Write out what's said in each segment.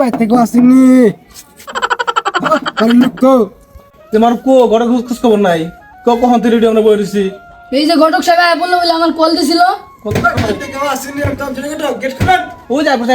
ভাই থেকে আসিনি তোমার কো ঘরে খোঁজ খবর নাই। কো কখন তুই রেডিও আমরা বই এই যে ঘটক সাহেব বলল বলে আমার কল দিছিল। ও যাই বসে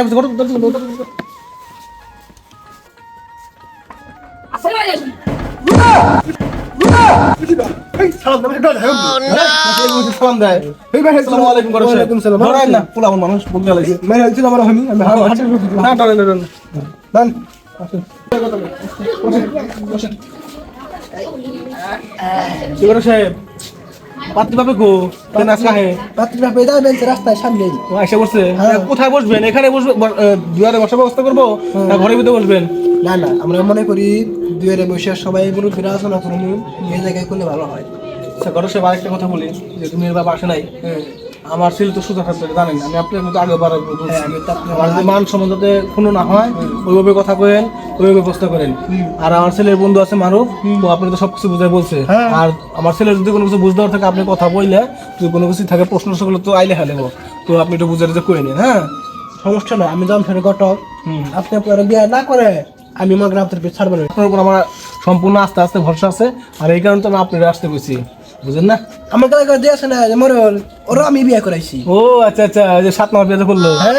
সাহেব পাত্রী গো কেন আসা হে রাত্রিটা পেয়ে যাবেন রাস্তায় সামনে হ্যাঁ। কোথায় বসবেন এখানে বসবে দুয়ারে বসার ব্যবস্থা করব না ঘরের ভিতরে বসবেন না না আমরা মনে করি দুয়ারে বসে সবাই মুরব্বীরা আলোচনা করে নিন এই জায়গায় করলে ভালো হয় আচ্ছা ঘরের সাহেব আরেকটা কথা বলি যে তুমি এর বাবা আসে নাই হ্যাঁ। আমার ছেলে তো সুযোগ হাতে জানেন আমি আপনার মধ্যে আগে বলছি হ্যাঁ, আপনার- আমার যদি মান সম্মান যাতে কোনো না হয় ওইভাবে কথা করেন ওইভাবে ব্যবস্থা করেন। আর আমার ছেলের বন্ধু আছে মারুফ তো আপনি তো সবকিছু বুঝাই বলছে। হ্যাঁ। আর আমার ছেলের যদি কোনো কিছু বুঝতে থাকে আপনি কথা বললে যদি কোনো কিছু থাকে প্রশ্ন সেগুলো তো আইলে হালেব তো আপনি একটু বুঝে যে করে নিন হ্যাঁ? সমস্যা নয় আমি যাম ফেরে ঘটক। আপনি আপনার বিয়ে না করে আমি করেন আপনার পেয়ে ছাড়বো না। আপনার উপর আমার সম্পূর্ণ আস্তে আস্তে ভরসা আছে আর এই কারণে তো আমি আপনার আসতে গেছি বুঝেন না? আমার কাছে দিয়ে আছে না যে মরল। ওরও আমি বিয়ে করাইছি। ও আচ্ছা আচ্ছা যে সাত নম্বর বিয়ে করল। হ্যাঁ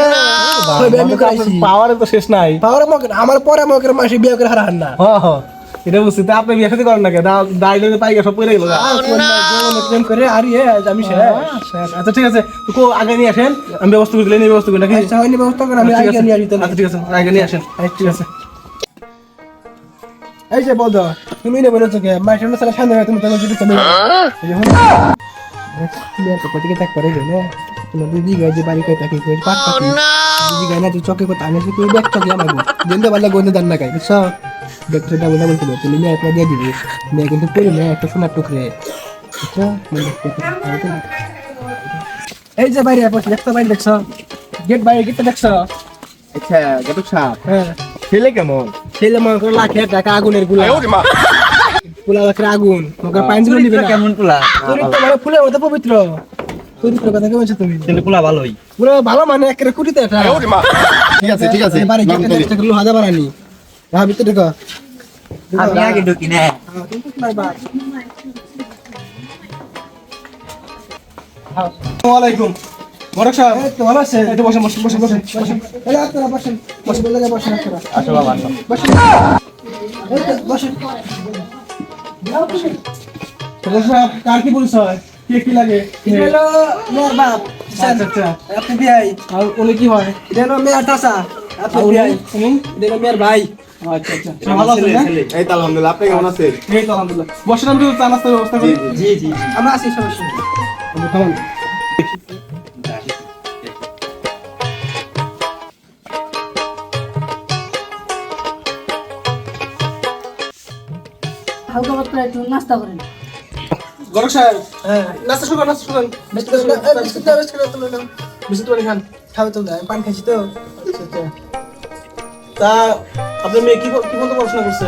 পাওয়ারের তো শেষ নাই। পাওয়ার মকে আমার পরে মকের মাসে বিয়ে করে হারান না। হ্যাঁ হ্যাঁ এটা বুঝছি। তা আপনি বিয়ে সাথে করেন না কে দাঁড়িয়ে পাইকা সব করে গেল প্রেম করে আর ইয়ে আমি শেষ। আচ্ছা ঠিক আছে। তো কো আগে নিয়ে আসেন। আমি ব্যবস্থা করে দিলেন এই ব্যবস্থা করে নাকি? আচ্ছা হয়নি ব্যবস্থা করে আমি ঠিক আগে আছে। নিয়ে আসি আচ্ছা ঠিক আছে আগে নিয়ে আসেন। ঠিক আছে। এই যে বলতো তুমি না তোকে মাসে না সালা সামনে তুমি তোমার যদি। তুমি আর কত থেকে তাক করে গেলে। তোমার দিদি গায়ে যে বাড়ি কই তাকে কই পাট পাটি দিদি গায়ে না তুই চকে কত আনে তুই কই ব্যাগ চকে আমাগো দেনতে পারলে গোনে দান না গাই বুঝছ? ব্যাগটা ডাবল ডাবল করে তুমি নিয়ে একটা দিয়ে দিবি। নিয়ে কিন্তু পরে না একটা সোনার টুকরে। বুঝছ? মনে। এই যে বাইরে বসে দেখছ বাইরে দেখছ। গেট বাইরে গেটটা দেখছ। আচ্ছা গেটক সাহেব হ্যাঁ। ছেলে কেমন? ছেলে মনে করো লাখে টাকা আগুনেরগুলা। গুলা লাখের আগুন। মনে পানি নিবে কেমন পোলা চরিত্র মানে ফুলের মতো পবিত্র। চরিত্র কথা কেমন তুমি? ছেলে পোলা ভালোই। পুরো ভালো মানে একেবারে কুটিতে এটা। ঠিক আছে ঠিক আছে। বাড়ি ভিতরে ঢুকো। আমি আগে ঢুকি না। আসসালামাইকুম বড় সাহেব তো ভালো আছে এই বসেন বসেন বসেন বসেন বসেন। এই আপনারা বসেন। বসেন বলে বসেন আপনারা। আসো বাবা আসো। বসেন। এই তো বসেন। বড় সাহেব কার কি পরিচয়? কে কি লাগে? হলো মেয়ের বাপ আচ্ছা আচ্ছা। আপনি বিয়াই আর উনি কি হয়? এটা হলো মেয়ের টাসা আপনি আর উনি? এটা হলো মেয়ের ভাই। আচ্ছা আচ্ছা। ভালো আছেন না এই তো আলহামদুলিল্লাহ। আপনি কেমন আছেন? এই তো আলহামদুলিল্লাহ। বসেন আমি তো চা নাস্তার ব্যবস্থা করি। জি জি আমরা আছি সমস্যা নেই। আপনি খাবেন হালকা একটু নাস্তা করেন গরক সাহেব হ্যাঁ। নাস্তা শুরু করেন, নাস্তা শুরু করেন। বিস্কুট দাও, বিস্কুট খান। খাবে তো আমি পান খাইছি তো। আচ্ছা, আচ্ছা। তা আপনার মেয়ে কি কি পর্যন্ত পড়াশোনা করছে?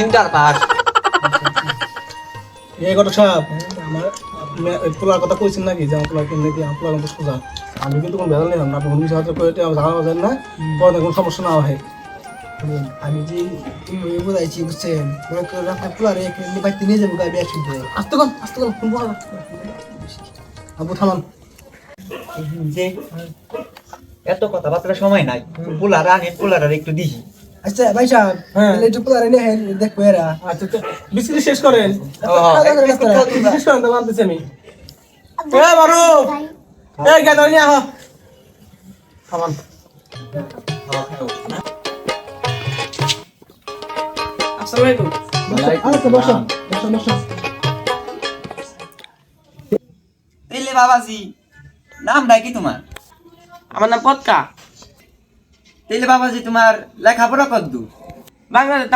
Inter pass. এই গরক সাহেব আমার পোলার কথা কইছেন নাকি? যে আমার পোলার কিনে কি আমার পোলার সোজা। আমি কিন্তু কোনো বেদাল নিলাম না আপনি কোনো হাতে করে আমার জানা যায় না। পরে কোনো সমস্যা না হয়। আমি যে বুঝাইছি বুঝছেন করো আপনার পোলারে বাড়িতে নিয়ে যাব গাড়ি একসাথে আস্তে কর আস্তে কর ফোন বলা আবু থামান। যে এত কথাবার্তার সময় নাই। পোলার আনেন পোলার একটু দিহি আচ্ছা ভাই সাহেব হ্যাঁ। তাহলে একটু পোলারে নিয়ে হেন, দেখব এরা। আচ্ছা আচ্ছা বিস্কুট শেষ করেন। করে। শেষ করেন তাহলে আনতেছি আমি। এ বারু! এই গাদর নিয়ে আহ। থামান। আসসালামু আলাইকুম আচ্ছা বসো বসো বসো এলে বাবাজি নামটা কি তোমার? আমার নাম পটকা। তেলে বাবাজি তোমার লেখাপড়া কত দূর বাংলাদেশ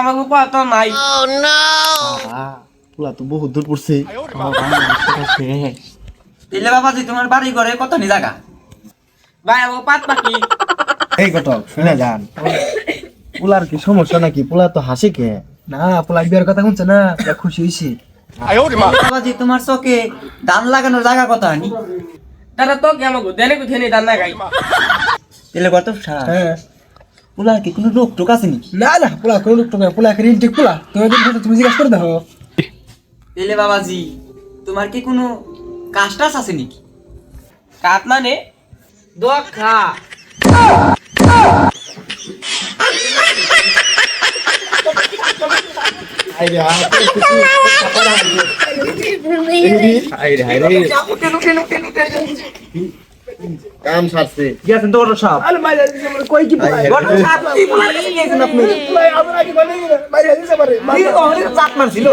নাই। পোলা তো বহুত দূর পড়ছে। তেলে বাবাজি তোমার বাড়ি ঘরে কত নি জায়গা? ভাই আমার পাত পাখি। এই কটক শুনে যান। পোলার কি সমস্যা নাকি? পোলা তো হাসি কে না পোলা বিয়ার কথা শুনছে না খুশি হয়েছি বাবাজি তোমার চোখে ধান লাগানোর জায়গা কথা নি? তারা তো কি আমাকে দেনে কোথায় নেই দান্না গাই তাহলে কত হ্যাঁ। পোলার কি কোনো রোগ টোক আছে নাকি? না না পোলা কোনো লোক টোকা পোলা একটা রিনটেক পোলা। তুমি তুমি জিজ্ঞাসা করে দেখো। তাহলে বাবাজি তোমার কি কোনো কাজ টাজ আছে নাকি? কাপ মানে? দোয়া খা। কাম সারছে। গেছেন তো গটক সাহেব আরে মাইরা দিছে আমার কই কি পোলা গটক সাহেব কি পোলা নিয়ে গেছেন আপনি? পোলা আমার আগে বলে মাইরা দিছে পারে কি অনেক মারছিল।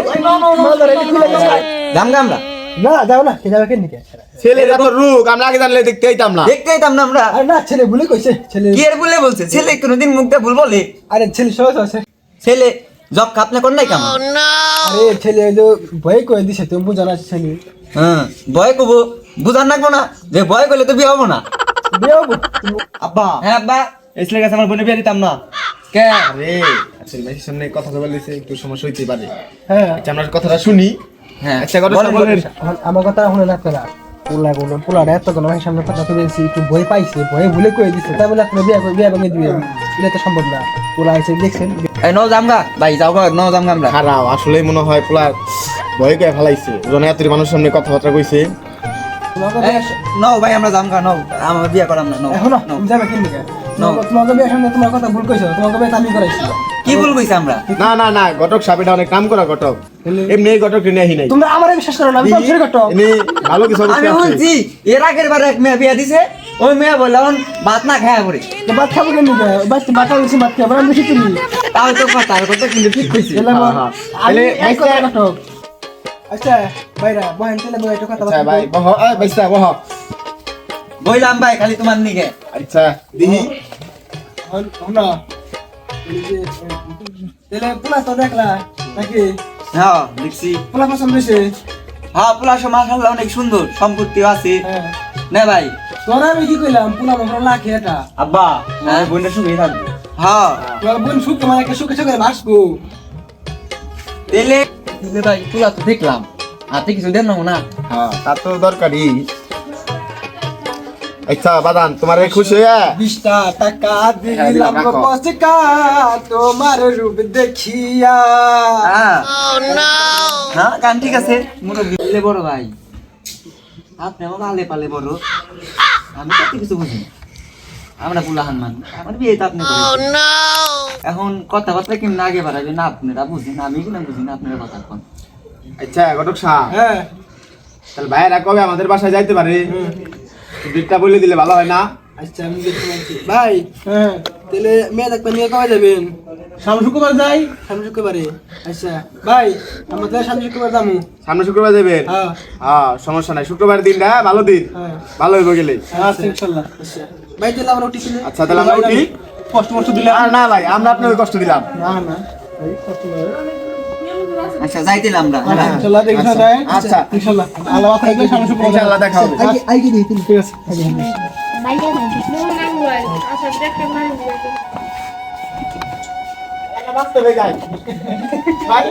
গেছে গাম গামরা না যাও না কে যাবে কেন নিকে ছেলেটা তো রুক আমরা আগে জানলে দেখতে হইতাম না। দেখতে হইতাম না আমরা। না ছেলে ভুলে কইছে ছেলে কি এর বলে বলছে? ছেলে কোনোদিন মুখটা ভুল বলে। আরে ছেলে সহজ আছে। ছেলে জব খাপলে কোন নাই কেমন? আরে ছেলে যে ভয় কই দিছে তুমি বুঝা না ছেলে। হ্যাঁ ভয় কব বুঝার নাকবো না যে ভয় করলে তো বিয়ে হব না। বিয়ে আব্বা। হ্যাঁ আব্বা। এই ছেলে কাছে আমার বোনে বিয়ে দিতাম না। কে? আরে আসলে ভাইয়ের সামনে কথা তো বলেছে একটু সমস্যা হইতে পারে। হ্যাঁ। আচ্ছা আমরা কথাটা শুনি। হ্যাঁ। আচ্ছা কথা। আমার কথা শুনে না। করা পোলা পোলাটা এত কোনো ভাই সামনে কথা বলছি একটু ভয় পাইছে ভয়ে ভুলে কই দিছে। তাই বলে আপনি বিয়ে করে বিয়ে ভেঙে দিবে? এটা তো সম্ভব না। পোলা এসে দেখছেন? এই ন জামগা। ভাই যাও গা ন জামগা আমরা। খারাপ আসলেই মনে হয় পোলার ভয় ফেলাইছে। জনে এত মানুষ সামনে কথাবার্তা কইছে। নও ভাই আমরা জামগা নও। আমার বিয়ে করাম না নও। এখন যাবে কেন তোমাকে বিয়ে সামনে তোমার কথা ভুল কইছো তোমাকে বিয়ে আমি করাইছি। কি ভুল কইছে আমরা? না না না ঘটক সাপেটা অনেক কাম করা ঘটক। এমনি এই ঘটক নিয়ে আহি নাই। তোমরা আমারে বিশ্বাস করো না আমি এমনি ভালো কিছু আমি বলছি এর আগের বার এক মেয়ে বিয়ে দিছে ওই মেয়ে বললাম ভাত না খায় পড়ে ভাত খাব কেন ভাত ভাত খাব আমি বেশি তুমি তাও তো কথা কথা কিন্তু ঠিক কইছে হ্যাঁ, হ্যাঁ। আচ্ছা বাইরা বহেন তেলে বহে একটু কথা আচ্ছা ভাই বহ এই বাইসা বহ। বইলাম ভাই খালি তোমার নিকে আচ্ছা দিহি। আমরা তেলে পোলা তো দেখলা নাকি? হ্যাঁ দেখছি। পোলা পছন্দ হয়েছে? হ্যাঁ প্লাস মাশাআল্লাহ অনেক সুন্দর সম্পত্তি আছে। হ্যাঁ। না ভাই। তোরা আমি কি কইলাম পোলা মশলা লাখে এটা? আব্বা হ্যাঁ বোনটা সুখে থাকবে। হ্যাঁ। তোর বোন সুখ তোমার একটা সুখে সুখে বাসবো তেলে তেলে ভাই পোলা তো দেখলাম। হাতে কিছু দেন না। হ্যাঁ। তার তো দরকারই। আচ্ছা বাদান তোমার খুশি হয়ে? বিশটা টাকা হ্যাঁ, দিলাম। পচকা তোমার রূপ দেখিয়া। হ্যাঁ। হ্যাঁ গান ঠিক আছে। মুরব্বী বললে বড় ভাই। আপনি আমার আলে পালে বড়। আমি তো কিছু বুঝি আমরা বুলাহান মান আমার বিয়ে তো আপনি করেছেন। এখন কথাবার্তা কেমন আগে বাড়াবে না আপনারা বুঝেন। আমি কিনা বুঝি না আপনারা কথা কন। আচ্ছা ঘটক সাহ। হ্যাঁ। তাহলে ভাইয়েরা কবে আমাদের বাসায় যাইতে পারে? ডেটটা বলে দিলে ভালো হয় না? আচ্ছা আমি দেখতে পাচ্ছি। ভাই হ্যাঁ। তাহলে মেয়ে দেখবেন নিয়ে কবে যাবেন? সামনে শুক্রবার যাই। সামনে শুক্রবারে? আচ্ছা। ভাই আমরা তাহলে সামনে শুক্রবার যাব। সামনে শুক্রবার যাবেন? হ্যাঁ। হ্যাঁ সমস্যা নাই। শুক্রবার দিনটা ভালো দিন। হ্যাঁ। ভালো হইব গেলে। আচ্ছা। ইনশাল্লাহ আচ্ছা। ভাই তাহলে আমরা উঠি আচ্ছা তাহলে আমরা উঠি। কষ্ট মষ্ট দিলে আর না ভাই আমরা আপনাকে কষ্ট দিলাম। না না। নয়। আচ্ছা যাইতেলাম আমরা হ্যাঁ। দেখা যায় আচ্ছা ইনশাআল্লাহ আল্লাহ থাকলে সামনে শুক্রবার ইনশাআল্লাহ দেখা হবে আই কি দিই ঠিক আছে আগে আগে। আচ্ছা দেখতে mana? বাস্তবে যাই ভাই